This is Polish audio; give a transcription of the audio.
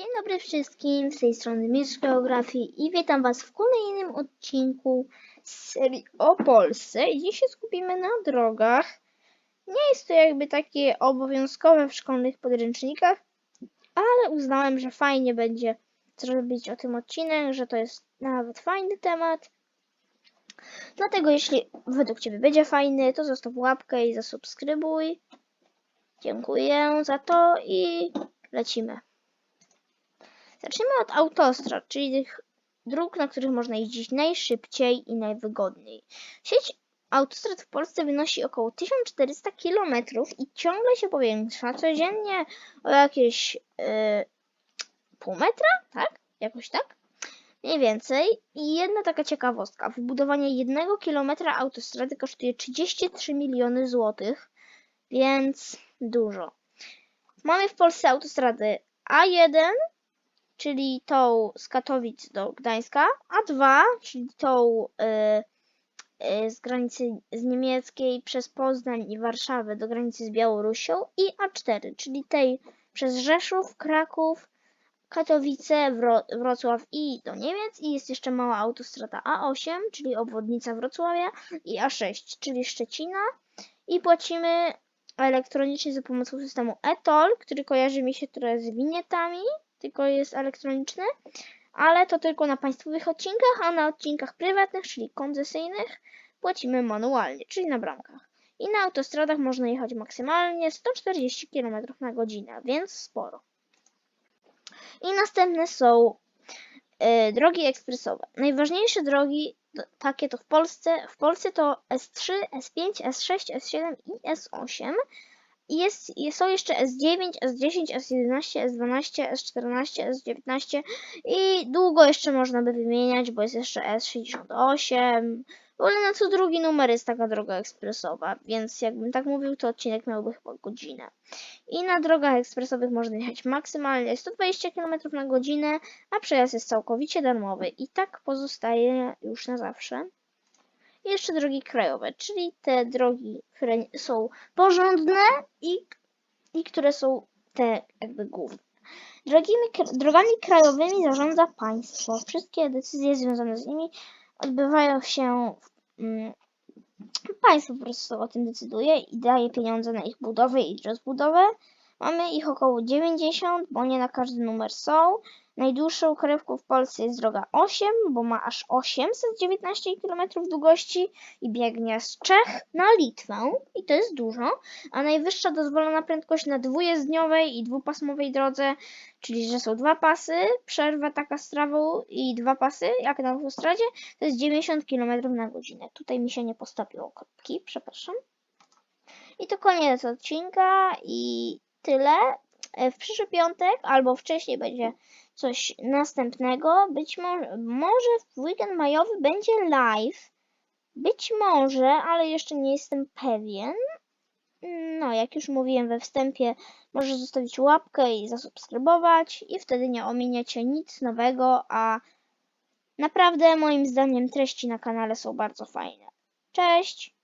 Dzień dobry wszystkim, z tej strony Mistrz Geografii i witam Was w kolejnym odcinku serii o Polsce. I dziś się skupimy na drogach. Nie jest to jakby takie obowiązkowe w szkolnych podręcznikach, ale uznałem, że fajnie będzie zrobić o tym odcinek, że to jest nawet fajny temat. Dlatego jeśli według Ciebie będzie fajny, to zostaw łapkę i zasubskrybuj. Dziękuję za to i lecimy. Zacznijmy od autostrad, czyli tych dróg, na których można jeździć najszybciej i najwygodniej. Sieć autostrad w Polsce wynosi około 1400 km i ciągle się powiększa. Codziennie o jakieś yy, pół metra, tak? Jakoś tak? Mniej więcej. I jedna taka ciekawostka. Wybudowanie jednego kilometra autostrady kosztuje 33 miliony złotych, więc dużo. Mamy w Polsce autostrady A1, czyli tą z Katowic do Gdańska, A2, czyli tą y, y, z granicy z niemieckiej przez Poznań i Warszawę do granicy z Białorusią i A4, czyli tej przez Rzeszów, Kraków, Katowice, Wro Wrocław i do Niemiec. I jest jeszcze mała autostrada A8, czyli obwodnica Wrocławia i A6, czyli Szczecina. I płacimy elektronicznie za pomocą systemu e-toll, który kojarzy mi się trochę z winietami, tylko jest elektroniczny, ale to tylko na państwowych odcinkach, a na odcinkach prywatnych, czyli koncesyjnych, płacimy manualnie, czyli na bramkach. I na autostradach można jechać maksymalnie 140 km na godzinę, więc sporo. I następne są e, drogi ekspresowe. Najważniejsze drogi takie to w Polsce, w Polsce to S3, S5, S6, S7 i S8. Jest, jest, są jeszcze S9, S10, S11, S12, S14, S19 i długo jeszcze można by wymieniać, bo jest jeszcze S68. W ogóle na co drugi numer jest taka droga ekspresowa, więc jakbym tak mówił, to odcinek miałby chyba godzinę. I na drogach ekspresowych można jechać maksymalnie 120 km na godzinę, a przejazd jest całkowicie darmowy i tak pozostaje już na zawsze. Jeszcze drogi krajowe, czyli te drogi, które są porządne i, i które są te jakby główne. Drogimi, drogami krajowymi zarządza państwo. Wszystkie decyzje związane z nimi odbywają się w, mm, Państwo po prostu o tym decyduje i daje pieniądze na ich budowę i rozbudowę. Mamy ich około 90, bo nie na każdy numer są. Najdłuższą krewką w Polsce jest droga 8, bo ma aż 819 km długości i biegnie z Czech na Litwę i to jest dużo. A najwyższa dozwolona prędkość na dwujezdniowej i dwupasmowej drodze, czyli że są dwa pasy, przerwa taka z trawą i dwa pasy, jak na autostradzie, to jest 90 km na godzinę. Tutaj mi się nie postawiło kropki, przepraszam. I to koniec odcinka i tyle. E, W przyszły piątek albo wcześniej będzie coś następnego. Być może, może w weekend majowy będzie live. Być może, ale jeszcze nie jestem pewien. No, jak już mówiłem we wstępie, możesz zostawić łapkę i zasubskrybować i wtedy nie ominiecie nic nowego, a naprawdę moim zdaniem treści na kanale są bardzo fajne. Cześć!